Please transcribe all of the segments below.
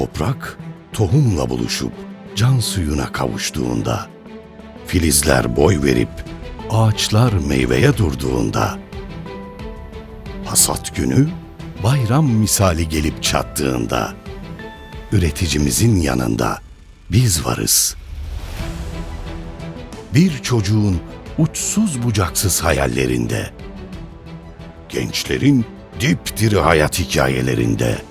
Toprak tohumla buluşup can suyuna kavuştuğunda, filizler boy verip ağaçlar meyveye durduğunda, hasat günü bayram misali gelip çattığında, üreticimizin yanında biz varız. Bir çocuğun uçsuz bucaksız hayallerinde, gençlerin dipdiri hayat hikayelerinde,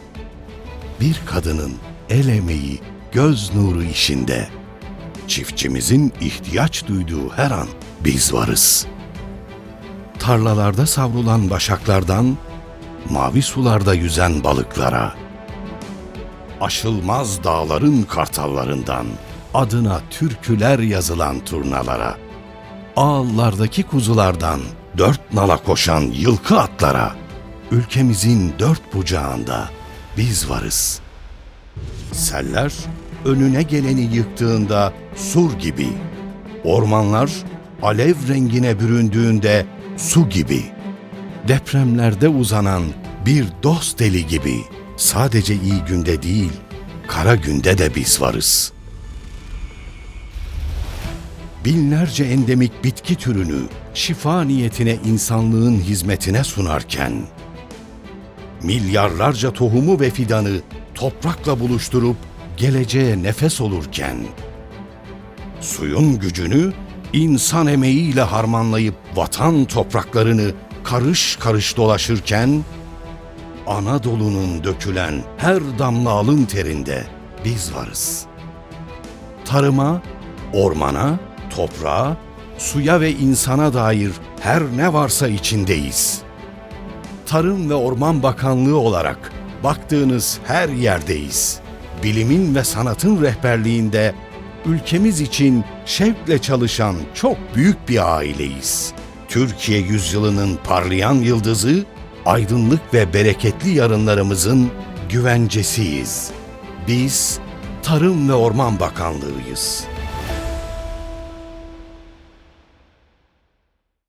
bir kadının el emeği, göz nuru işinde, çiftçimizin ihtiyaç duyduğu her an biz varız. Tarlalarda savrulan başaklardan, mavi sularda yüzen balıklara, aşılmaz dağların kartallarından, adına türküler yazılan turnalara, ağıllardaki kuzulardan dört nala koşan yılkı atlara, ülkemizin dört bucağında biz varız. Seller önüne geleni yıktığında sur gibi, ormanlar alev rengine büründüğünde su gibi, depremlerde uzanan bir dost eli gibi sadece iyi günde değil, kara günde de biz varız. Binlerce endemik bitki türünü şifa niyetine insanlığın hizmetine sunarken, milyarlarca tohumu ve fidanı toprakla buluşturup geleceğe nefes olurken, suyun gücünü insan emeğiyle harmanlayıp vatan topraklarını karış karış dolaşırken, Anadolu'nun dökülen her damla alın terinde biz varız. Tarıma, ormana, toprağa, suya ve insana dair her ne varsa içindeyiz. Tarım ve Orman Bakanlığı olarak baktığınız her yerdeyiz. Bilimin ve sanatın rehberliğinde ülkemiz için şevkle çalışan çok büyük bir aileyiz. Türkiye yüzyılının parlayan yıldızı, aydınlık ve bereketli yarınlarımızın güvencesiyiz. Biz Tarım ve Orman Bakanlığıyız.